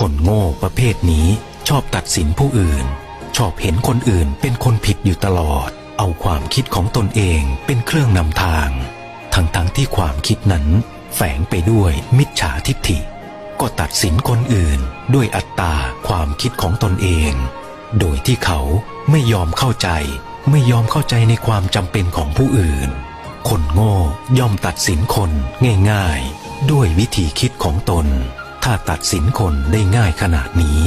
คนโง่ประเภทนี้ชอบตัดสินผู้อื่น ชอบเห็นคนอื่นเป็นคนผิดอยู่ตลอด เอาความคิดของตนเองเป็นเครื่องนำทาง ทั้งๆทที่ความคิดนั้น แฝงไปด้วยมิจฉาทิฏฐิ ก็ตัดสินคนอื่นด้วยอัตตาความคิดของตนเอง โดยที่เขาไม่ยอมเข้าใจ ไม่ยอมเข้าใจในความจำเป็นของผู้อื่น คนโง่ย่อมตัดสินคนง่าย ๆ ด้วยวิธีคิดของตน ถ้าตัดสินคนได้ง่ายขนาดนี้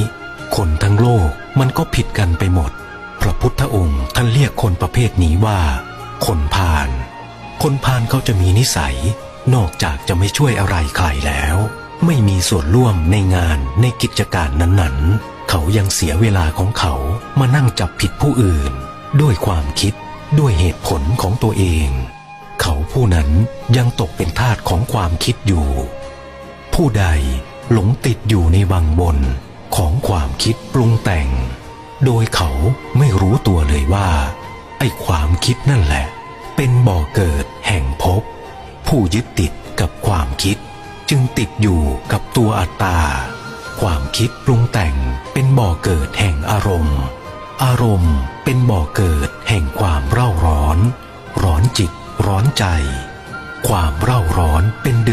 คนทั้งโลกมันก็ผิดกันไปหมด พระพุทธองค์ท่านเรียกคนประเภทนี้ว่า คนพาลคนพาลเขาจะมีนิสัย นอกจากจะไม่ช่วยอะไรใครแล้ว ไม่มีส่วนร่วมในงานในกิจการนั้นๆ เขายังเสียเวลาของเขามานั่งจับผิดผู้อื่น ด้วยความคิดด้วยเหตุผลของตัวเอง เขาผู้นั้นยังตกเป็นทาสของความคิดอยู่ ผู้ใด หลงติดอยู่ในวังบนของความคิดปรุงแต่ง โดยเขาไม่รู้ตัวเลยว่า ไอ้ความคิดนั่นแหละ เป็นบ่อเกิดแห่งภพผู้ยึดติดกับความคิด จึงติดอยู่กับตัวอัตตา ความคิดปรุงแต่งเป็นบ่อเกิดแห่งอารมณ์ อารมณ์เป็นบ่อเกิดแห่งความเร่าร้อน ร้อนจิตร้อนใจ ความเร่าร้อนเป็นเดื